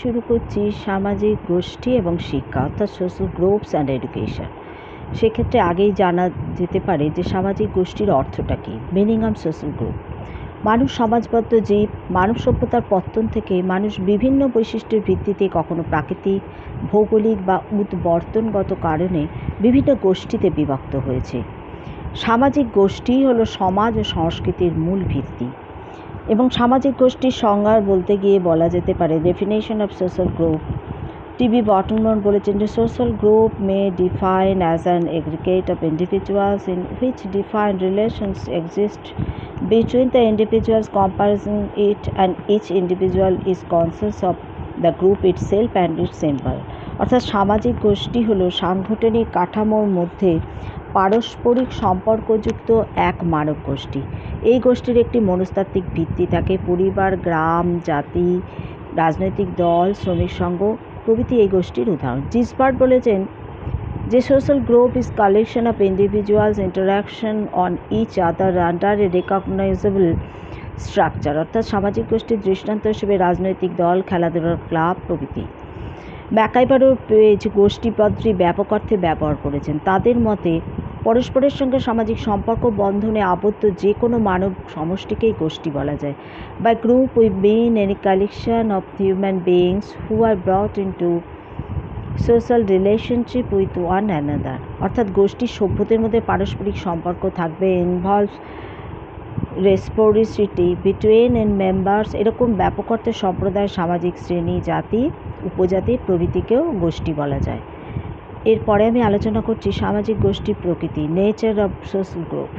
শুরু করছি সামাজিক গোষ্ঠী এবং শিক্ষা, অর্থাৎ সোশ্যাল গ্রুপস অ্যান্ড এডুকেশন সেক্ষেত্রে আগেই জানা যেতে পারে যে সামাজিক গোষ্ঠীর অর্থটা কী মিনিং অফ সোশ্যাল গ্রুপ মানুষ সমাজবদ্ধ জীব, মানব সভ্যতার পত্তন থেকে মানুষ বিভিন্ন বৈশিষ্ট্যের ভিত্তিতে কখনো প্রাকৃতিক, ভৌগোলিক বা উদ্বর্তনগত কারণে বিভিন্ন গোষ্ঠীতে বিভক্ত হয়েছে। সামাজিক গোষ্ঠী হলো সমাজ ও সংস্কৃতির মূল ভিত্তি। এবং সামাজিক গোষ্ঠীর সংজ্ঞা বলতে গিয়ে বলা যেতে পারে definition of social group T B Bottomore বলেছেন যে social group may define as an aggregate of individuals in which define relations exist between the individuals, comprising it and each individual is conscious of the group itself and its symbol. অর্থাৎ সামাজিক গোষ্ঠী হলো সাংগঠনিক কাঠামোর মধ্যে পারস্পরিক সম্পর্কযুক্ত এক মানব গোষ্ঠী। এই গোষ্ঠীর একটি মনস্তাত্ত্বিক ভিত্তি থাকে। পরিবার, গ্রাম, জাতি, রাজনৈতিক দল, শ্রমিক সংঘ প্রভৃতি এই গোষ্ঠীর উদাহরণ। জিসবার্ট বলেছেন যে social group is collection of individuals interaction on each other under a recognizable structure অর্থাৎ সামাজিক গোষ্ঠীর দৃষ্টান্ত হিসেবে রাজনৈতিক দল, খেলাধুলার ক্লাব প্রভৃতি। ম্যাকাইবারও পেজ গোষ্ঠীপদটি ব্যাপক অর্থে ব্যবহার করেছেন। তাদের মতে পরস্পরের সঙ্গে সামাজিক সম্পর্ক, বন্ধনে আবদ্ধ যে কোনো মানব সমষ্টিকেই গোষ্ঠী বলা যায়। By group we mean any collection of human beings who are brought into social relationship with one another অর্থাৎ গোষ্ঠীর সভ্যদের মধ্যে পারস্পরিক সম্পর্ক থাকবে involve reciprocity between an members এরকম ব্যাপক অর্থে সম্প্রদায় সামাজিক শ্রেণি, জাতি, উপজাতি প্রভৃতিকেও গোষ্ঠী বলা যায়। এরপরে আমি আলোচনা করছি সামাজিক গোষ্ঠী প্রকৃতি নেচার অফ সোশ্যাল গ্রুপ